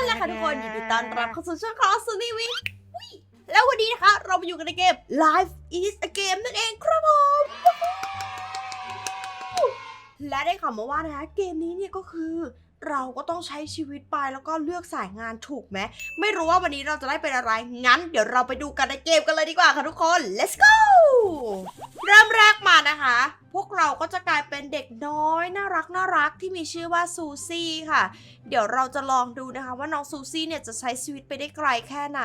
นแหละค่ะทุกคนยินดีต้อนรับเข้าสู่ช่องของซูนี่วิแล้ววันนี้นะคะ เรามาอยู่กันในเกม Life is a Game นั่นเองครับผมและได้ข่าวมาว่านะคะเกมนี้เนี่ยก็คือ เราก็ต้องใช้ชีวิตไปแล้วก็เลือกสายงานถูกไหมไม่รู้ว่าวันนี้เราจะได้เป็นอะไรงั้น เดี๋ยวเราไปดูกันในเกมกันเลยดีกว่าค่ะทุกคน let's go เริ่มแรกมานะคะ พวกเราก็จะกลายเป็นเด็กน้อยน่ารักน่ารักที่มีชื่อว่าซูซี่ค่ะ เดี๋ยวเราจะลองดูนะคะ ว่าน้องซูซี่เนี่ยจะใช้ชีวิตไปได้ไกลแค่ไหน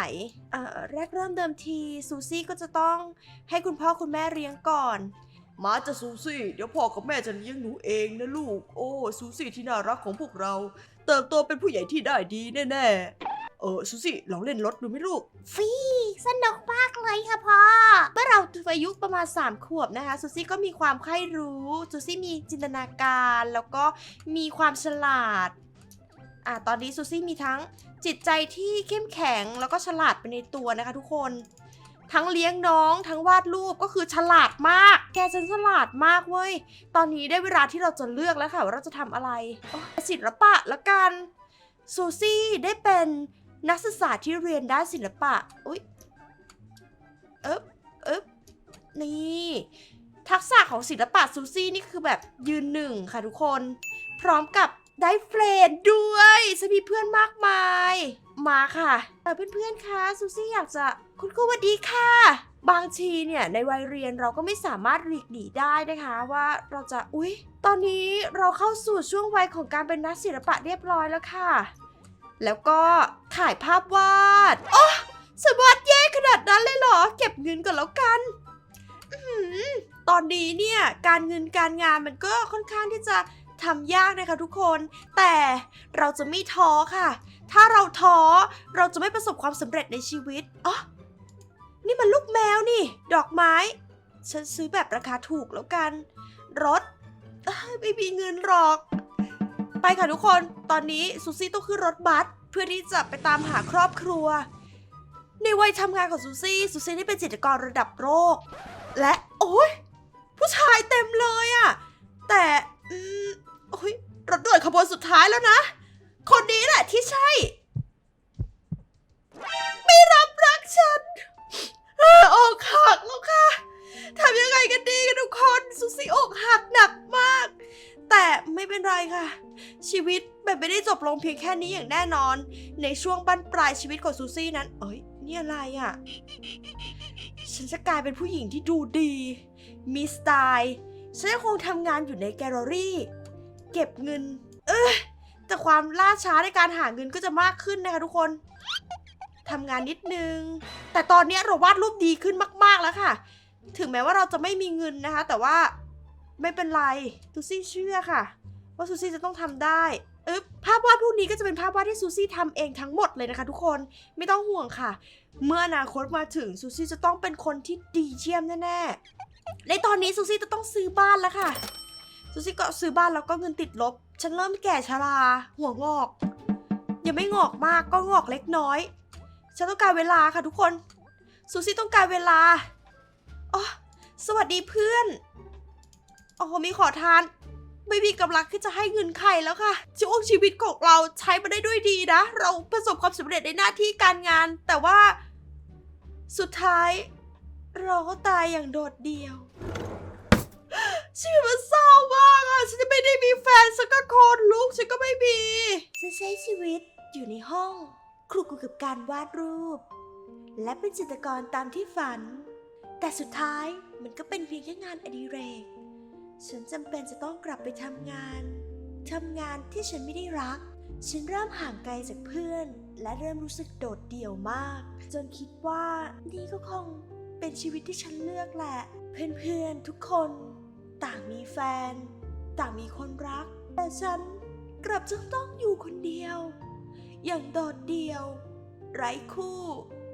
เอ่อแรกเริ่มเดิมทีซูซี่ก็จะต้องให้คุณพ่อคุณแม่เลี้ยงก่อน มาจะซูซี่ เดี๋ยวพ่อกับแม่จะเลี้ยงหนูเองนะลูก โอ้ซูซี่ที่น่ารักของพวกเรา เติบโตเป็นผู้ใหญ่ที่ได้ดีแน่ๆ เออซูซี่ลองเล่นรถดูไหมลูก ฟีสนุกมากเลยค่ะพ่อ เมื่อเราอายุประมาณ 3 ขวบนะคะซูซี่ก็มีความใคร่รู้ซูซี่มีจินตนาการแล้วก็มีความฉลาดอะตอนนี้ซูซี่มีทั้งจิตใจที่เข้มแข็งแล้วก็ฉลาดไปในตัวนะคะทุกคน ทั้งเลี้ยงน้องทั้งวาดรูปก็คือฉลาดมาก แกฉันฉลาดมากเว้ย ตอนนี้ได้เวลาที่เราจะเลือกแล้วค่ะว่าเราจะทำอะไรศิลปะละกันซูซี่ได้เป็นนักศึกษาที่เรียนด้านศิลปะ อุ๊ยเอ๊บเอ๊บนี่ ทักษะของศิลปะซูซี่นี่คือแบบยืนหนึ่งค่ะทุกคน พร้อมกับได้เฟรนด์ด้วยฉันมีเพื่อนมากมาย มาค่ะแต่เพื่อนๆคะซูซี่อยากจะ คุณครูสวัสดีค่ะ บางทีเนี่ยในวัยเรียนเราก็ไม่สามารถหลีกหนีได้นะคะว่าเราจะอุ๊ย ตอนนี้เราเข้าสู่ช่วงวัยของการเป็นนักศิลปะเรียบร้อยแล้วค่ะ แล้วก็ถ่ายภาพวาดโอ้สวาดแย่ขนาดนั้นเลยเหรอ เก็บเงินก่อนแล้วกันอื้อหือตอนนี้เนี่ยการเงินการงานมันก็ค่อนข้างที่จะทำยากนะคะทุกคน แต่เราจะไม่ท้อค่ะ ถ้าเราท้อเราจะไม่ประสบความสำเร็จในชีวิตอ๋อ นี่มันลูกแมวนี่ ดอกไม้ ฉันซื้อแบบราคาถูกแล้วกัน รถ ไม่มีเงินหรอก ไปค่ะทุกคน ตอนนี้ซูซี่ต้องขึ้นรถบัสเพื่อที่จะไปตามหาครอบครัว ในวัยทำงานของซูซี่ซูซี่ได้เป็นจิตรกรระดับโลก และโอ้ยผู้ชายเต็มเลยอะแต่อืมโอ้ยรถด่วนขบวนสุดท้ายแล้วนะ คนนี้แหละที่ใช่ หักหนักมาก แต่ไม่เป็นไรค่ะ ชีวิตแบบไม่ได้จบลงเพียงแค่นี้อย่างแน่นอน ในช่วงบั้นปลายชีวิตของซูซี่นั้น เอ้ยนี่อะไรอะ่ะ ฉันจะกลายเป็นผู้หญิงที่ดูดี มีสไตล์ฉันยังคงทำงานอยู่ในแกลเลอรี่ เก็บเงิน เออแต่ความล่าช้าในการหาเงินก็จะมากขึ้นนะคะทุกคนทำงานนิดนึง แต่ตอนนี้เราวาดรูปดีขึ้นมาก ๆแล้วค่ะ ถึงแม้ว่าเราจะไม่มีเงินนะคะ แต่ว่า ไม่เป็นไรซูซี่เชื่อค่ะ ว่าซูซี่จะต้องทำได้อึ๊บภาพวาดพวกนี้ก็จะเป็นภาพวาดที่ซูซี่ทำเองทั้งหมดเลยนะคะ ทุกคนไม่ต้องห่วงค่ะ เมื่ออนาคตมาถึงซูซี่จะต้องเป็นคนที่ดีเยี่ยมแน่ๆในตอนนี้ซูซี่จะต้องซื้อบ้านแล้วค่ะซูซี่ก็ซื้อบ้านแล้วก็เงินติดลบ ฉันเริ่มแก่ชราหัวงอก ยังไม่งอกมากก็งอกเล็กน้อย ฉันต้องการเวลาค่ะทุกคนซูซี่ต้องการเวลาอ๋อสวัสดีเพื่อน โอ้โหมีขอทาน ไม่มีกำลังที่จะให้เงินใครแล้วค่ะช่วงชีวิตของเราใช้มาได้ด้วยดีนะ เราประสบความสำเร็จในหน้าที่การงาน แต่ว่า สุดท้าย เราก็ตายอย่างโดดเดี่ยว ชีวิตมันเศร้ามากอะฉันจะไม่ได้มีแฟนสักคนลูกฉันก็ไม่มี ฉันใช้ชีวิตอยู่ในห้องคลุกอยู่กับการวาดรูป และเป็นจิตรกรตามที่ฝัน แต่สุดท้ายมันก็เป็นเพียงแค่งานอดิเรก ฉันจำเป็นจะต้องกลับไปทำงาน ทำงานที่ฉันไม่ได้รัก ฉันเริ่มห่างไกลจากเพื่อน และเริ่มรู้สึกโดดเดี่ยวมาก จนคิดว่านี่ก็คงเป็นชีวิตที่ฉันเลือกแหละ เพื่อนๆทุกคน ต่างมีแฟน ต่างมีคนรัก แต่ฉันกลับจะต้องอยู่คนเดียว อย่างโดดเดี่ยว ไร้คู่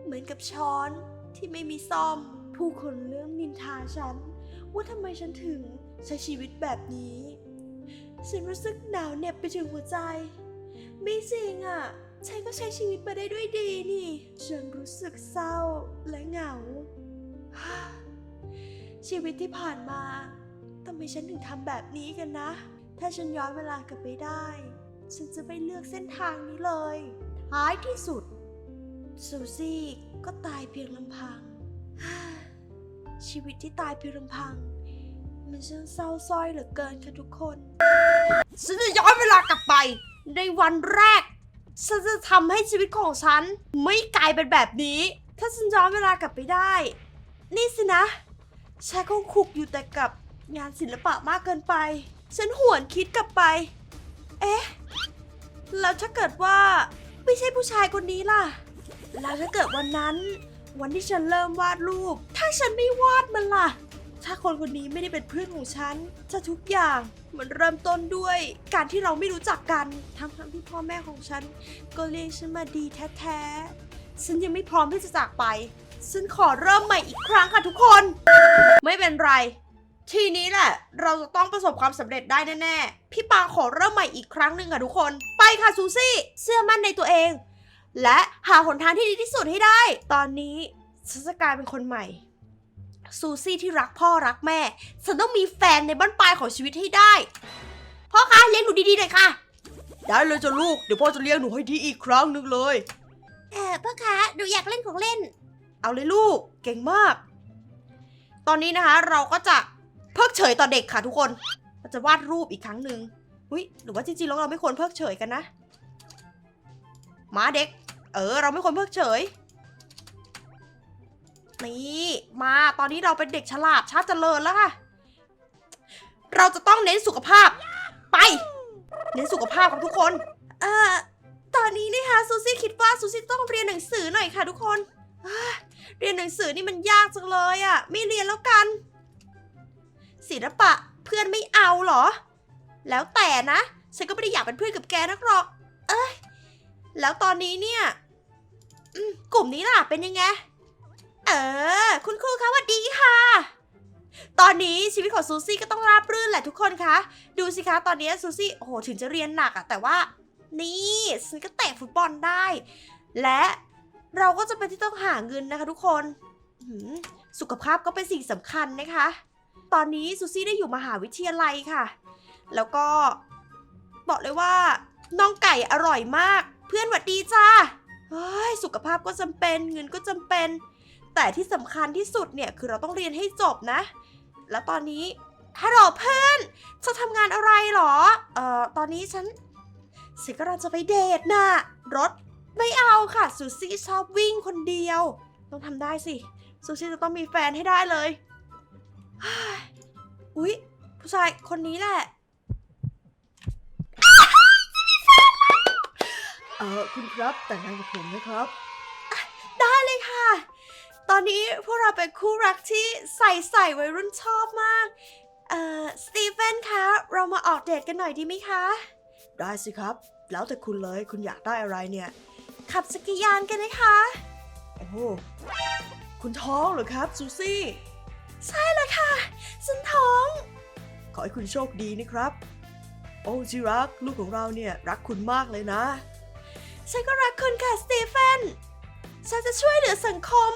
เหมือนกับช้อนที่ไม่มีซ่อม ผู้คนเริ่มนินทาฉัน ว่าทำไมฉันถึง ใช้ชีวิตแบบนี้ ฉันรู้สึกหนาวเหน็บไปถึงหัวใจ ไม่จริงอะฉันก็ใช้ชีวิตมาได้ด้วยดีนี่ ฉันรู้สึกเศร้าและเหงา ชีวิตที่ผ่านมาทำไมฉันถึงทำแบบนี้กันนะ ถ้าฉันย้อนเวลากลับไปได้ ฉันจะไม่เลือกเส้นทางนี้เลย ท้ายที่สุดซูซี่ก็ตายเพียงลำพัง ชีวิตที่ตายเพียงลำพัง มันช่างเศร้าส้อยเหลือเกินค่ะทุกคน ฉันจะย้อนเวลากลับไป ในวันแรก ฉันจะทำให้ชีวิตของฉัน ไม่กลายเป็นแบบนี้ ถ้าฉันย้อนเวลากลับไปได้ นี่สินะฉันคงคุกอยู่แต่กับงานศิลปะมากเกินไป ฉันหวนคิดกลับไป เอ๊ะ แล้วถ้าเกิดว่าไม่ใช่ผู้ชายคนนี้ล่ะ แล้วถ้าเกิดวันนั้น วันที่ฉันเริ่มวาดรูป ถ้าฉันไม่วาดมันล่ะ ถ้าคนคนนี้ไม่ได้เป็นเพื่อนของฉันจะทุกอย่างมันเริ่มต้นด้วย การที่เราไม่รู้จักกันทั้งทั้งที่พ่อแม่ของฉัน ก็เลี้ยงฉันมาดีแท้ๆฉันยังไม่พร้อมที่จะจากไป ฉันขอเริ่มใหม่อีกครั้งค่ะทุกคน ไม่เป็นไร ทีนี้แหละ เราจะต้องประสบความสำเร็จได้แน่ๆพี่ปางขอเริ่มใหม่อีกครั้งหนึ่งค่ะทุกคน ไปค่ะซูซี่เชื่อมั่นในตัวเอง และหาหนทางที่ดีที่สุดให้ได้ ตอนนี้ฉันจะกลายเป็นคนใหม่ ซูซี่ที่รักพ่อรักแม่ ฉันต้องมีแฟนในบ้านปลายของชีวิตให้ได้ พ่อคะเลี้ยงหนูดีๆหน่อยค่ะ ได้เลยจ้ะลูก เดี๋ยวพ่อจะเลี้ยงหนูให้ดีอีกครั้งหนึ่งเลย เออพ่อคะหนูอยากเล่นของเล่น เอาเลยลูก เก่งมาก ตอนนี้นะคะ เราก็จะเพิกเฉยต่อเด็กค่ะทุกคนเราจะวาดรูปอีกครั้งหนึ่งอุ้ยหรือว่าจริงๆแล้วเราไม่ควรเพิกเฉยกันนะ มาเด็ก เออ เราไม่ควรเพิกเฉย นี่มาตอนนี้เราเป็นเด็กฉลาดชาติเจริญแล้วค่ะ เราจะต้องเน้นสุขภาพ ไป เน้นสุขภาพของทุกคน เอ่อตอนนี้นะคะซูซี่คิดว่าซูซี่ต้องเรียนหนังสือหน่อยค่ะทุกคนเรียนหนังสือนี่มันยากจังเลยอะ่ะ ไม่เรียนแล้วกัน ศิลปะเพื่อนไม่เอาเหรอ แล้วแต่นะ ฉันก็ไม่ได้อยากเป็นเพื่อนกับแกนักหรอก เอ้ยแล้วตอนนี้เนี่ยอืมกลุ่มนี้ล่ะเป็นยังไง เออ คุณครูคะสวัสดีค่ะ ตอนนี้ชีวิตของซูซี่ก็ต้องราบรื่นแหละทุกคนคะ ดูสิคะตอนนี้ซูซี่โอ้โหถึงจะเรียนหนักอะแต่ว่า นี่ฉันก็เตะฟุตบอลได้ และเราก็จะเป็นที่ต้องหาเงินนะคะทุกคนหืมสุขภาพก็เป็นสิ่งสำคัญนะคะ ตอนนี้ซูซี่ได้อยู่มหาวิทยาลัยค่ะ แล้วก็บอกเลยว่าน้องไก่อร่อยมาก เพื่อนหวัดดีจ้าเฮ้ยสุขภาพก็จำเป็นเงินก็จำเป็น แต่ที่สำคัญที่สุดเนี่ยคือเราต้องเรียนให้จบนะ แล้วตอนนี้ฮัลโหลเพื่อนจะทำงานอะไรหรอ เอ่อ ตอนนี้ฉันฉันกำลังจะไปเดทน่ะรถไม่เอาค่ะซูซี่ชอบวิ่งคนเดียว ต้องทำได้สิซูซี่จะต้องมีแฟนให้ได้เลยเฮ้ยอุ๊ย ผู้ชายคนนี้แหละเออคุณครับแต่งงานกับผมนะครับ ได้เลยค่ะ ตอนนี้พวกเราเป็นคู่รักที่ใส่ใส่วัยรุ่นชอบมาก เอ่อ สตีเฟนคะ เรามาออกเดทกันหน่อยดีไหมคะ ได้สิครับ แล้วแต่คุณเลยคุณอยากได้อะไรเนี่ย ขับจักรยานกันนะคะ โอ้โหคุณท้องเหรอครับซูซี่ ใช่เลยค่ะฉันท้อง ขอให้คุณโชคดีนะครับ โอ้จิรักลูกของเราเนี่ยรักคุณมากเลยนะ ฉันก็รักคุณค่ะสตีเฟน ฉันจะช่วยเหลือสังคม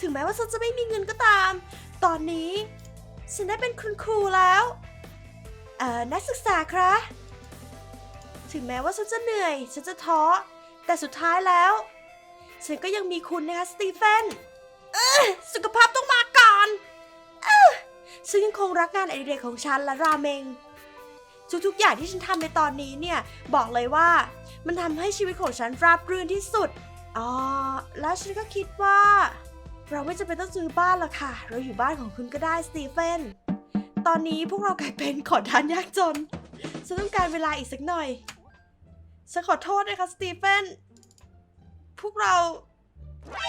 ถึงแม้ว่าฉันจะไม่มีเงินก็ตาม ตอนนี้ ฉันได้เป็นคุณครูแล้ว เอ่อ นักศึกษาครับถึงแม้ว่าฉันจะเหนื่อย ฉันจะท้อ แต่สุดท้ายแล้ว ฉันก็ยังมีคุณนะคะสตีเฟนเออสุขภาพต้องมาก่อนเออฉันยังคงรักงานอดิเรกของฉันและราเมง ทุกๆอย่างที่ฉันทำในตอนนี้เนี่ย บอกเลยว่า มันทำให้ชีวิตของฉันราบรื่นที่สุด อ๋อ แล้วฉันก็คิดว่า เราไม่จำเป็นต้องซื้อบ้านหรอกค่ะ เราอยู่บ้านของคุณก็ได้สตีเฟน ตอนนี้พวกเรากลายเป็นขอทานยากจน ฉันต้องการเวลาอีกสักหน่อย ฉันขอโทษนะคะสตีเฟน พวกเรา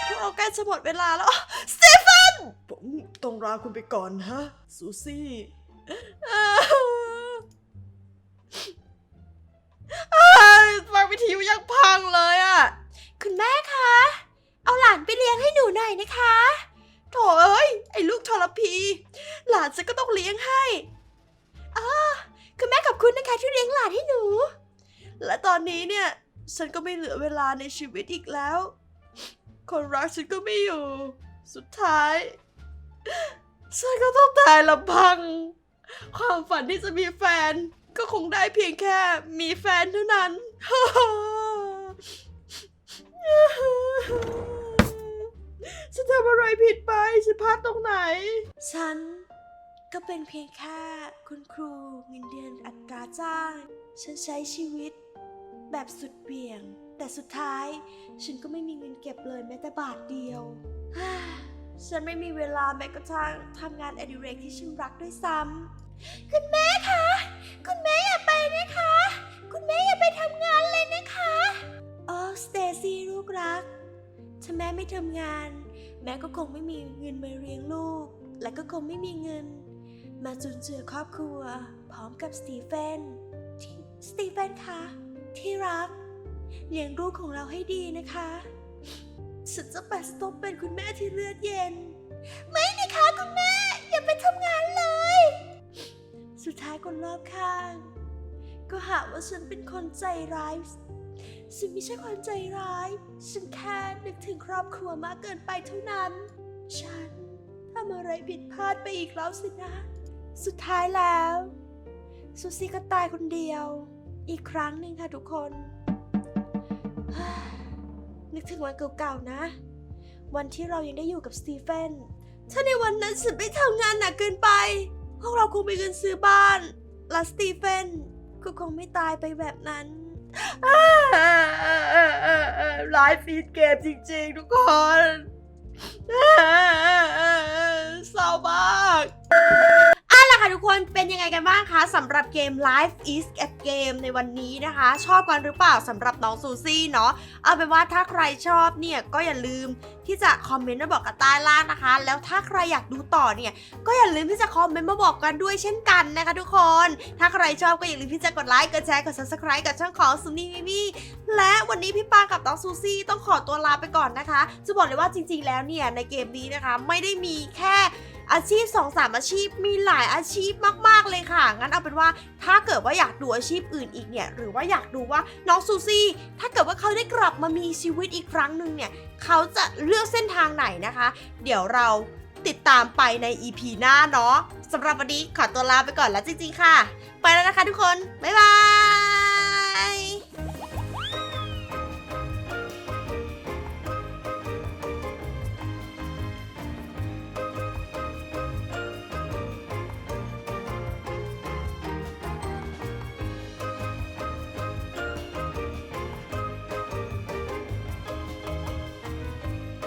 พวกเราใกล้จะหมดเวลาแล้วสตีเฟน ผมต้องลาคุณไปก่อนฮะซูซี่ฟังวิทยุยังพังเลยอะคุณแม่คะ เอาหลานไปเลี้ยงให้หนูหน่อยนะคะโถเอ้ยไอ้ลูกทรพี หลานฉันก็ต้องเลี้ยงให้อ๋อคุณแม่ขอบคุณนะคะที่เลี้ยงหลานให้หนู และตอนนี้เนี่ย ฉันก็ไม่เหลือเวลาในชีวิตอีกแล้ว คนรักฉันก็ไม่อยู่ สุดท้าย ฉันก็ต้องตายลำพัง ความฝันที่จะมีแฟน ก็คงได้เพียงแค่มีแฟนเท่านั้นำอะไรผิดไปฉันพลาดตรงไหน ฉันก็เป็นเพียงแค่คุณครูเงินเดือนอัตราจ้าง ฉันใช้ชีวิตแบบสุดเบี่ยง แต่สุดท้าย ฉันก็ไม่มีเงินเก็บเลยแม้แต่บาทเดียวฉันไม่มีเวลาแม้กระทั่งทำงานอดิเรกที่ฉันรักด้วยซ้ำคุณ มาจุนเจือครอบครัว พร้อมกับสตีเฟนที่สตีเฟนคะ ที่รักเลี้ยงลูกของเราให้ดีนะคะ ฉันจะไปสต็อปเป็นคุณแม่ที่เลือดเย็น ไม่นะคะคุณแม่ อย่าไปทำงานเลย สุดท้ายคนรอบข้าง ก็หาว่าฉันเป็นคนใจร้ายฉันไม่ใช่คนใจร้าย ฉันแค่นึกถึงครอบครัวมากเกินไปเท่านั้น ฉันทำอะไรผิดพลาดไปอีกแล้วสินะ สุดท้ายแล้ว ซูซี่ก็ตายคนเดียว อีกครั้งหนึ่งค่ะทุกคน นึกถึงวันเก่าๆนะ วันที่เรายังได้อยู่กับสตีเฟน ถ้าในวันนั้นฉันไม่ทำงานหนักเกินไป พวกเราคงมีเงินซื้อบ้าน และสตีเฟนก็คงไม่ตายไปแบบนั้นไลฟ์ฟีดเกมจริงๆ ทุกคนเศร้า คนเป็นยังไงกันบ้างคะสำหรับเกม Life is a Game ในวันนี้นะคะ ชอบกันหรือเปล่าสำหรับน้องซูซี่เนาะเอาเป็นว่าถ้าใครชอบเนี่ยก็อย่าลืมที่จะคอมเมนต์มาบอกกันใต้ล่างนะคะ แล้วถ้าใครอยากดูต่อเนี่ยก็อย่าลืมที่จะคอมเมนต์มาบอกกันด้วยเช่นกันนะคะทุกคน ถ้าใครชอบก็อย่าลืมที่จะกดไลค์กดแชร์กด subscribe กับช่องของซูนี่มิมี่และวันนี้พี่ปางกับน้องซูซี่ต้องขอตัวลาไปก่อนนะคะ จะบอกเลยว่าจริง ๆ แล้วเนี่ยในเกมนี้นะคะ ไม่ได้มีแค่ อาชีพ2อสามอาชีพมีหลายอาชีพมาก ๆ เลยค่ะ งั้นเอาเป็นว่าถ้าเกิดว่าอยากดูอาชีพอื่นอีกเนี่ย หรือว่าอยากดูว่าน้องซูซี่ ถ้าเกิดว่าเขาได้กลับมามีชีวิตอีกครั้งหนึ่งเนี่ย เขาจะเลือกเส้นทางไหนนะคะ เดี๋ยวเราติดตามไปใน EP หน้าเนาะสำหรับวันนี้ขอตัวลาไปก่อนแล้วจริง ๆ ค่ะ ไปแล้วนะคะทุกคน บ๊ายบาย